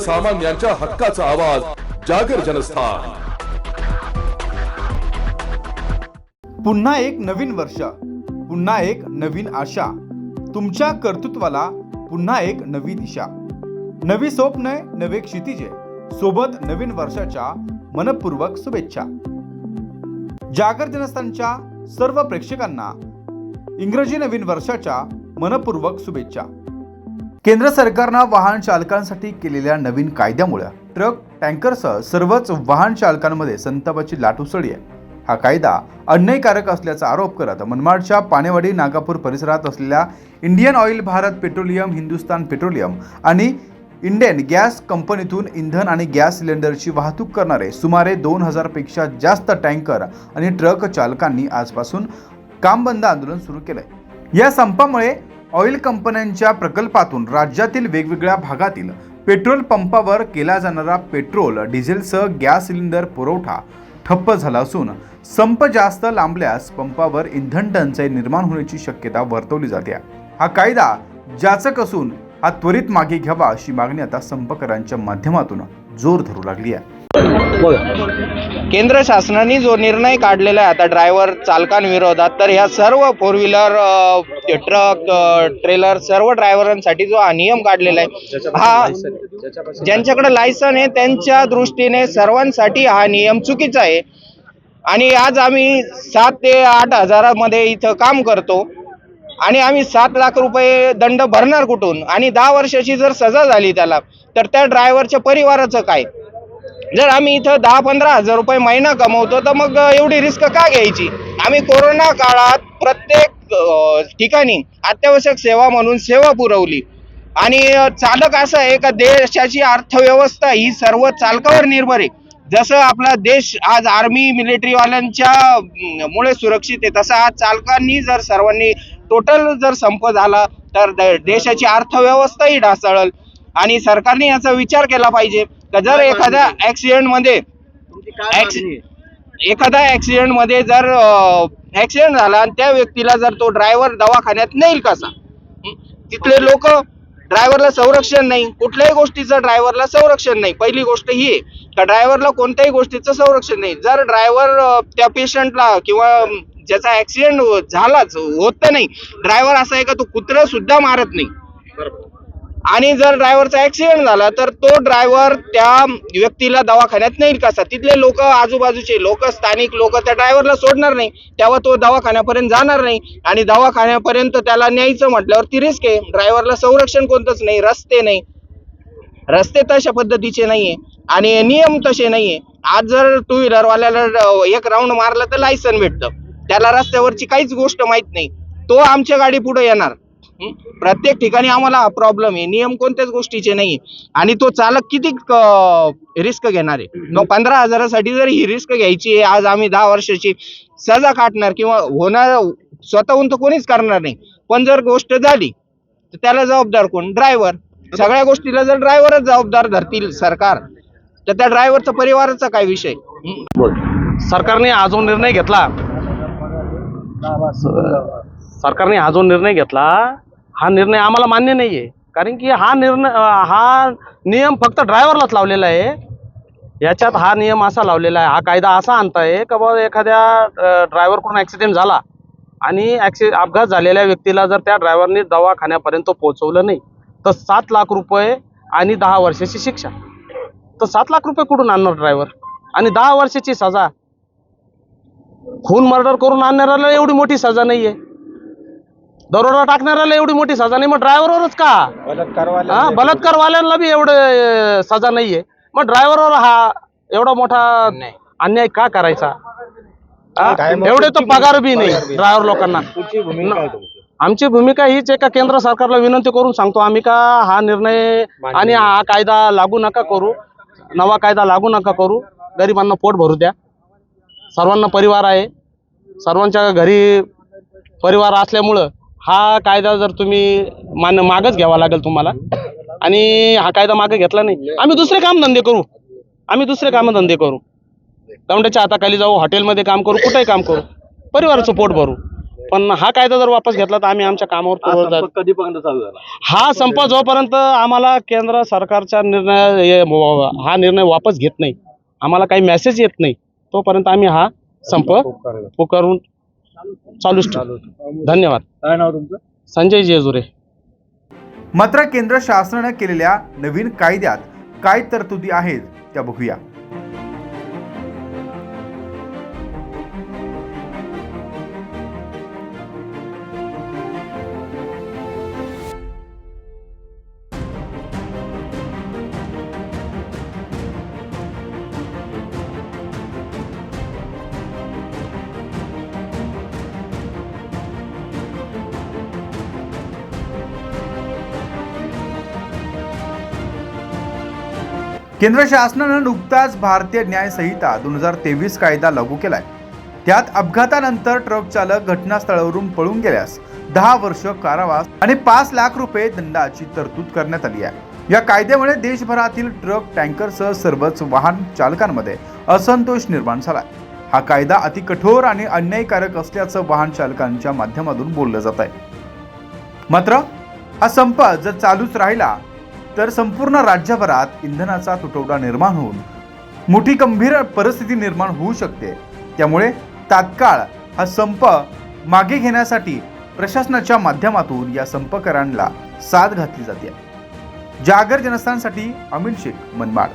सर्वसामान्यांच्या हक्काचा आवाज जागर जनस्थान. पुन्हा एक नवीन वर्ष पुन्हा एक नवीन आशा. तुमच्या कर्तृत्वाला पुन्हा एक नवी दिशा. नवी स्वप्न नवे क्षितिजे. सोबत नवीन वर्षाच्या मनपूर्वक शुभेच्छा. जागर जनस्थानच्या सर्व प्रेक्षकांना इंग्रजी नवीन वर्षाच्या मनपूर्वक शुभेच्छा. केंद्र सरकारनं वाहन चालकांसाठी केलेल्या नवीन कायद्यामुळे ट्रक टँकरसह सर्वच वाहन चालकांमध्ये संतापाची लाट उसळली आहे. हा कायदा अन्यायकारक असल्याचा आरोप करत मनमाडच्या पानेवाडी नागापूर परिसरात असलेल्या Indian oil Bharat petroleum Hindustan petroleum आणि इंडियन गॅस कंपनीतून इंधन आणि गॅस सिलेंडरची वाहतूक करणारे सुमारे दोन हजारपेक्षा जास्त टँकर आणि ट्रक चालकांनी आजपासून कामबंद आंदोलन सुरू केलंय. या संपामुळे ऑइल कंपन्यांच्या प्रकल्पातून राज्यातील वेगवेगळ्या भागातील पेट्रोल पंपावर केला जाणारा पेट्रोल डिझेलसह गॅस सिलेंडर पुरवठा ठप्प झाला असून संप जास्त लांबल्यास पंपावर इंधन टंचाई निर्माण होण्याची शक्यता वर्तवली जाते. हा कायदा जाचक असून हा त्वरित मागे घ्यावा अशी मागणी आता संपकरांच्या माध्यमातून जोर धरू लागली आहे. केंद्र शासनाने जो निर्णय काढलेला आहे आता ड्रायव्हर चालकांविरोधात तर ह्या सर्व फोर व्हीलर ट्रक ट्रेलर सर्व ड्रायव्हरांसाठी जो हा नियम काढलेला आहे हा ज्यांच्याकडे लायसन आहे त्यांच्या दृष्टीने सर्वांसाठी हा नियम चुकीचा आहे. आणि आज आम्ही सात ते आठ हजारामध्ये इथं काम करतो. आणि आम्ही सात लाख रुपये दंड भरणार कुठून? आणि दहा वर्षाची जर सजा झाली त्याला तर त्या ड्रायव्हरच्या परिवाराचं काय? जर आम्ही इथं दहा पंधरा हजार रुपये महिना कमवतो तर मग एवढी रिस्क का घ्यायची? आम्ही कोरोना काळात प्रत्येक ठिकाणी अत्यावश्यक सेवा म्हणून सेवा पुरवली. आणि चालक असं आहे का देशाची अर्थव्यवस्था ही सर्व चालकावर निर्भर आहे. जसं आपला देश आज आर्मी मिलिटरीवाल्यांच्या मुळे सुरक्षित आहे तसं आज चालकांनी जर सर्वांनी टोटल जर संप झाला तर देशाची अर्थव्यवस्थाही ढासळल. आणि सरकारने याचा विचार केला पाहिजे का जर एखाद्या ऍक्सिडेंटमध्ये एखाद्या ऍक्सिडेंटमध्ये जर ऍक्सिडेंट झाला आणि त्या व्यक्तीला जर तो ड्रायव्हर दवाखान्यात नेईल कसा? तिथले लोक ड्रायव्हरला संरक्षण नाही. कुठल्याही गोष्टीचं ड्रायव्हरला संरक्षण नाही. पहिली गोष्ट ही आहे का ड्रायव्हरला कोणत्याही गोष्टीचं संरक्षण नाही. जर ड्रायव्हर त्या पेशंटला किंवा ज्याचा ऍक्सिडेंट झालाच होत नाही ड्रायव्हर असा आहे का तो कुत्र सुद्धा मारत नाही? आणि जर ड्रायव्हरचा ऍक्सिडेंट झाला तर तो ड्रायव्हर त्या व्यक्तीला दवाखान्यात नेईल कसा? तिथले लोक आजूबाजूचे लोक स्थानिक लोक त्या ड्रायव्हरला सोडणार नाही. तेव्हा तो दवाखान्यापर्यंत जाणार नाही. आणि दवाखान्यापर्यंत त्याला न्यायचं म्हटल्यावर ती रिस्क आहे. ड्रायव्हरला संरक्षण कोणतंच नाही रस्ते नाही. रस्ते तशा पद्धतीचे नाहीये. आणि नियम तसे नाहीये. आज जर टू व्हीलरवाल्याला एक राऊंड मारला तर लायसन भेटतं. त्याला रस्त्यावरची काहीच गोष्ट माहीत नाही. तो आमच्या गाडी पुढे येणार. प्रत्येक ठिकाणी आम्हाला हा प्रॉब्लेम आहे. नियम कोणत्याच गोष्टीचे नाही आणि तो चालक किती रिस्क घेणार आहे? मग पंधरा हजारासाठी जर ही रिस्क घ्यायची आहे आज आम्ही दहा वर्षाची सजा काटणार किंवा होणार स्वतःहून तर कोणीच करणार नाही. पण जर गोष्ट झाली तर त्याला जबाबदार कोण? ड्रायव्हर सगळ्या गोष्टीला जर ड्रायव्हरच जबाबदार धरतील सरकार तर त्या ड्रायव्हरचा परिवाराचा काय विषय? सरकारने जो निर्णय घेतला. सरकारने हा जो निर्णय घेतला हा निर्णय आम्हाला मान्य नाही आहे कारण की हा निर्णय हा नियम फक्त ड्रायव्हरलाच लावलेला आहे. याच्यात हा नियम असा लावलेला आहे हा कायदा असा आणताय का बाबा एखाद्या ड्रायव्हरकडून ऍक्सिडेंट झाला आणि ॲक्सि अपघात झालेल्या व्यक्तीला जर त्या ड्रायव्हरने दवाखान्यापर्यंत पोहोचवलं नाही तर सात लाख रुपये आणि दहा वर्षाची शिक्षा. तर सात लाख रुपये कुठून आणणार ड्रायव्हर? आणि दहा वर्षाची सजा. खून मर्डर करून आणणाऱ्याला एवढी मोठी सजा नाहीये. दरोडा टाकणाऱ्याला एवढी मोठी सजा नाही. मग ड्रायव्हरवरच का? हा बलात्कारवाल्यांना बी एवढं सजा नाहीये. मग ड्रायव्हरवर हा एवढा मोठा अन्याय का करायचा? हा? एवढे तर पगार बी नाही ड्रायव्हर लोकांना. आमची भूमिका हीच आहे का केंद्र सरकारला विनंती करून सांगतो आम्ही का हा निर्णय आणि हा कायदा लागू नका करू. नवा कायदा लागू नका करू. गरिबांना पोट भरू द्या. सर्वांना परिवार आहे. सर्वांच्या घरी परिवार असल्यामुळं हा कायदा जर तुम्ही मान मागच घ्यावा लागेल तुम्हाला आणि हा कायदा मागे घेतला नाही आम्ही दुसरे कामधंदे करू. आम्ही दुसरे कामधंदे करू. दौंड्याच्या हाताखाली जाऊ हॉटेलमध्ये काम करू कुठेही काम करू परिवाराचं पोट भरू. पण हा कायदा जर वापस घेतला तर आम्ही आमच्या कामावर. कधीपर्यंत चालू झाला? हा संप जोपर्यंत आम्हाला केंद्र सरकारचा निर्णय हे हा निर्णय वापस घेत नाही आम्हाला काही मेसेज येत नाही तोपर्यंत आम्ही हा संप पुकारून चालूच ठेवू धन्यवाद. काय नाव तुमचं? संजय जेजुरे. मात्र केंद्र शासनाने केलेल्या नवीन कायद्यात काय तरतुदी आहेत त्या बघूया. केंद्र शासनानं नुकताच भारतीय न्याय संहिता दोन हजार तेवीस कायदा लागू केलाय. त्यात अपघातानंतर ट्रक चालक घटनास्थळावरून पळून गेल्यास दहा वर्ष कारावास आणि पाच लाख रुपये दंडाची तरतूद करण्यात आली आहे. या कायद्यामुळे देशभरातील ट्रक टँकरसह सर्वच वाहन चालकांमध्ये असंतोष निर्माण झाला हा कायदा अति कठोर आणि अन्यायकारक असल्याचं वाहन चालकांच्या माध्यमातून बोललं जात आहे. मात्र हा संप जर चालूच राहिला तर संपूर्ण राज्यभरात इंधनाचा तुटवडा निर्माण होऊन मोठी गंभीर परिस्थिती निर्माण होऊ शकते. त्यामुळे तात्काळ हा संप मागे घेण्यासाठी प्रशासनाच्या माध्यमातून या संपकरांना साथ घातली जाते. जागर जनस्थानसाठी अमिल शेख मनमाड.